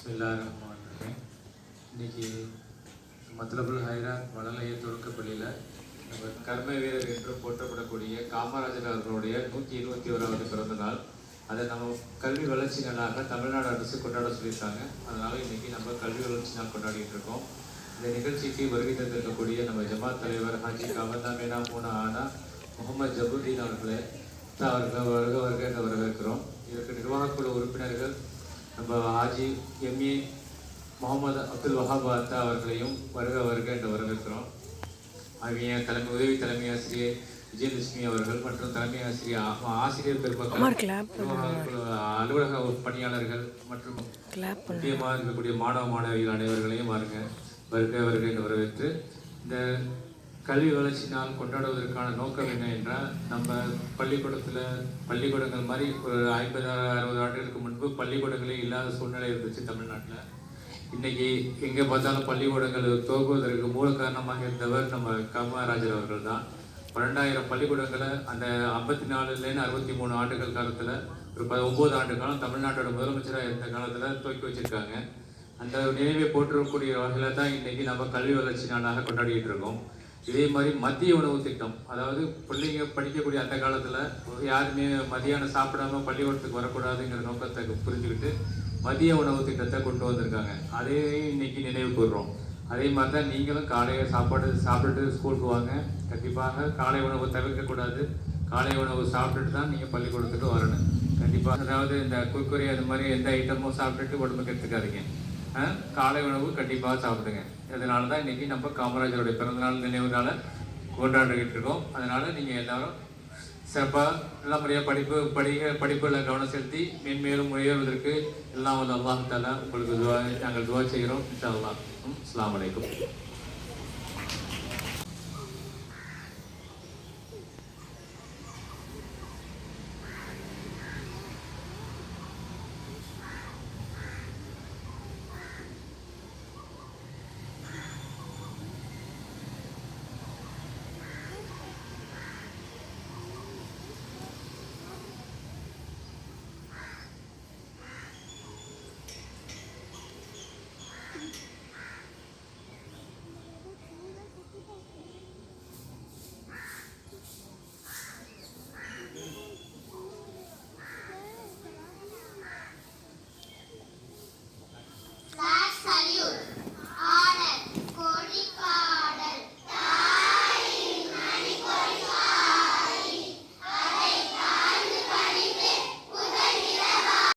பிஸ்மில்லா ரஹ்மான் இன்றைக்கி மத்தபுல் ஹைராத் மணலைய தொடக்க நம்ம கர்ம வீரர் என்று போற்றப்படக்கூடிய காமராஜர் அவர்களுடைய நூற்றி இருபத்தி ஓராவது பிறந்த நாள். அதை நம்ம கல்வி வளர்ச்சி நாளாக தமிழ்நாடு அரசு கொண்டாட சொல்லியிருக்காங்க. அதனால் இன்றைக்கி நம்ம கல்வி வளர்ச்சி நாள் கொண்டாடிட்டு இருக்கோம். இந்த நிகழ்ச்சிக்கு வருகை தந்திருக்கக்கூடிய நம்ம ஜமாத் தலைவர் ஹாஜி கவர்னா மீனா மூனா ஆனா முகமது ஜபுதீன் அவர்களே அவர்களை வருக வருக வரவேற்கிறோம். இதற்கு நிர்வாகக்குழு உறுப்பினர்கள் நம்ம ஹாஜி எம்ஏ முகமது அப்துல் வஹாப் அத்தா அவர்களையும் வருக வருக என்று வரவேற்கிறோம். அவங்க தலைமை உதவி தலைமை ஆசிரியர் விஜயலட்சுமி அவர்கள் மற்றும் தலைமை ஆசிரியர் ஆசிரியர் பெருமக்கள் அலுவலக பணியாளர்கள் மற்றும் முக்கியமாக இருக்கக்கூடிய மாணவ மாணவிகள் அனைவர்களையும் வருங்க வருக வருக என்று வரவேற்று இந்த கல்வி வளர்ச்சி நாள் கொண்டாடுவதற்கான நோக்கம் என்ன என்றால் நம்ம பள்ளிக்கூடத்தில் பள்ளிக்கூடங்கள் மாதிரி ஒரு ஐம்பது அறுபது ஆண்டுகளுக்கு முன்பு பள்ளிக்கூடங்களே இல்லாத சூழ்நிலை இருந்துச்சு தமிழ்நாட்டில். இன்றைக்கி எங்கே பார்த்தாலும் பள்ளிக்கூடங்கள் துவக்குவதற்கு மூல காரணமாக இருந்தவர் நம்ம காமராஜர் அவர்கள் தான். பன்னெண்டாயிரம் பள்ளிக்கூடங்களை அந்த ஐம்பத்தி நாலுலேருந்து அறுபத்தி மூணு ஆண்டுகள் காலத்தில் ஒரு ப ஒம்பது ஆண்டு காலம் தமிழ்நாட்டோட முதலமைச்சராக இருந்த காலத்தில் துவக்கி வச்சுருக்காங்க. அந்த நினைவை போற்றக்கூடிய வகையில் தான் இன்றைக்கி நம்ம கல்வி வளர்ச்சி நாளாக கொண்டாடிட்டு இருக்கோம். இதே மாதிரி மதிய உணவு திட்டம். அதாவது பிள்ளைங்க படிக்கக்கூடிய அந்த காலத்தில் யாருமே மதியானம் சாப்பிடாம பள்ளிக்கூடத்துக்கு வரக்கூடாதுங்கிற நோக்கத்தை புரிஞ்சுக்கிட்டு மதிய உணவு திட்டத்தை கொண்டு வந்திருக்காங்க. அதே இன்னைக்கு நினைவு கூறுறோம் அதே மாதிரி தான் நீங்களும் காலையில் சாப்பாடு சாப்பிட்டுட்டு ஸ்கூலுக்கு வாங்க. கண்டிப்பாக காலை உணவு தவிர்க்கக்கூடாது காலை உணவு சாப்பிட்டுட்டு தான் நீங்கள் பள்ளிக்கூடத்துக்கு வரணும். கண்டிப்பாக அதாவது இந்த குர்குரே அது மாதிரி எந்த ஐட்டமும் சாப்பிட்டுட்டு உடம்புக்கு எடுத்துக்காதீங்க காலை உணவு கண்டிப்பாக சாப்பிடுங்க. இதனால தான் இன்றைக்கி நம்ம காமராஜருடைய பிறந்தநாள் நினைவுனால கொண்டாடிக்கிட்டு இருக்கோம். அதனால் நீங்கள் எல்லாரும் சிறப்பாக நல்ல முறையாக படிப்பு படிக்க படிப்பில் கவனம் செலுத்தி மென்மேலும் உயர்வதற்கு எல்லாம் வந்து அல்லாஹ் உங்களுக்கு துவா நாங்கள் துவா செய்கிறோம். இன்ஷா அல்லாஹ். அஸ்ஸலாமு வலைக்கம்